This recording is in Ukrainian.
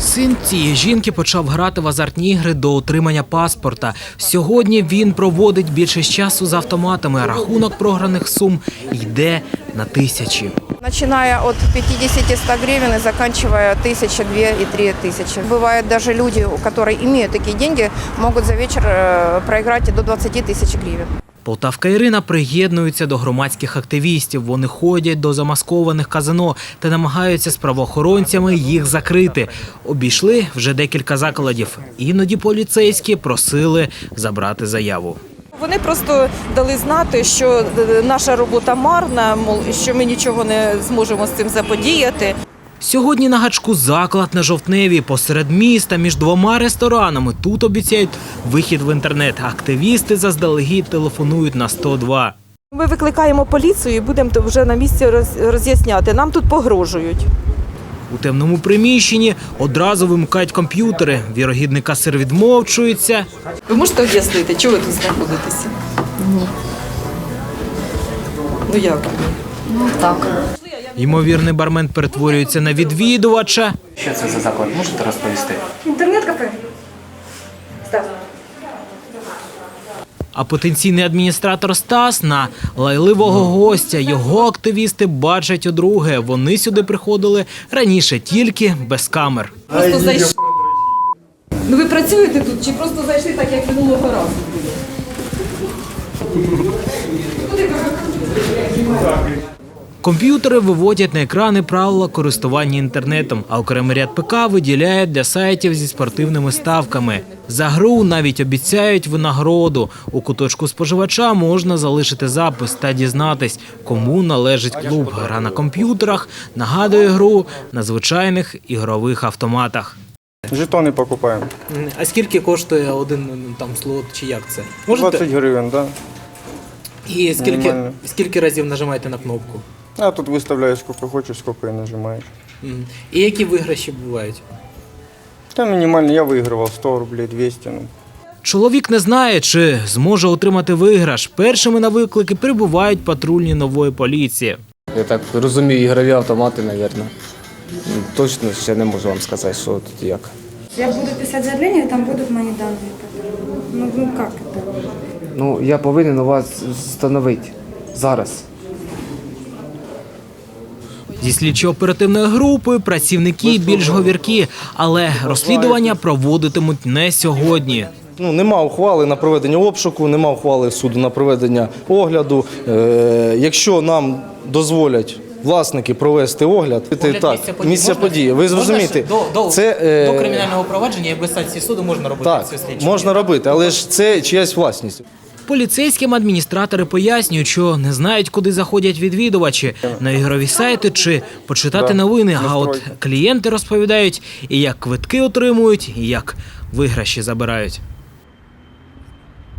Син цієї жінки почав грати в азартні ігри до отримання паспорта. Сьогодні він проводить більше часу з автоматами. а Рахунок програних сум йде на тисячі. Начиная от 50-100 гривен и заканчивая 1000, 2 и 3 тысячи. Бывают даже люди, которые имеют такие деньги, могут за вечер э, проиграть и до 20 тысяч гривен. Полтавка Ірина приєднується до громадських активістів. Вони ходять до замаскованих казино та намагаються з правоохоронцями їх закрити. Обійшли вже декілька закладів. Іноді поліцейські просили забрати заяву. Вони просто дали знати, що е, наша робота марна, мол, що ми нічого не зможемо з цим заподіяти. Сьогодні на гачку заклад на жовтневі посеред міста між двома ресторанами. Тут обіцяють вихід в інтернет. Активісти заздалегідь телефонують на 102. Ми викликаємо поліцію і будемо вже на місці роз'ясняти. Нам тут погрожують. У темному приміщенні одразу вимикають комп'ютери. Вірогідний касир відмовчується. Ви можете об'яснити, чого ви тут знаходитеся? Ні. Ну як? Ймовірний бармен перетворюється на відвідувача. Що це за заклад? Можете розповісти? Інтернет-кафе. А потенційний адміністратор Стас на лайливого гостя. Його активісти бачать удруге. Вони сюди приходили раніше, тільки без камер. Просто зайшли. Ну ви працюєте тут чи просто зайшли так, як минулого разу? Комп'ютери виводять на екрани правила користування інтернетом, а окремий ряд ПК виділяють для сайтів зі спортивними ставками. За гру навіть обіцяють винагороду. У куточку споживача можна залишити запис та дізнатись, кому належить клуб. Гра на комп'ютерах нагадує гру на звичайних ігрових автоматах. Жетони покупаємо. А скільки коштує один там слот чи як це? 20 гривень, так. І скільки- скільки разів нажимаєте на кнопку? А тут виставляєш скільки хочеш, скільки і нажимаєш. І які виграші бувають? Та мінімально я вигравав 100 рублей, 200. Ну. Чоловік не знає, чи зможе отримати виграш. Першими на виклики прибувають патрульні нової поліції. Я так розумію, ігрові автомати, мабуть. Точно ще не можу вам сказати, що тут і як. Я буду писать заявление, там будут мои данные. Ну, ну как это? Ну, я повинен у вас встановити зараз. Зі слідчо-оперативної групи працівники більш говіркі, але розслідування проводитимуть не сьогодні. Ну, нема ухвали на проведення обшуку, нема ухвали суду на проведення огляду. Е, якщо нам дозволять власники провести огляд, Огляд так, місця події місця можна? події. Ви зрозумієте, до, до, це е, до кримінального провадження і без санкції суду можна робити так, цю можна робити, але ж це чиясь власність. Поліцейським адміністратори пояснюють, що не знають, куди заходять відвідувачі на ігрові сайти чи почитати новини. А от клієнти розповідають, і як квитки отримують, і як виграші забирають.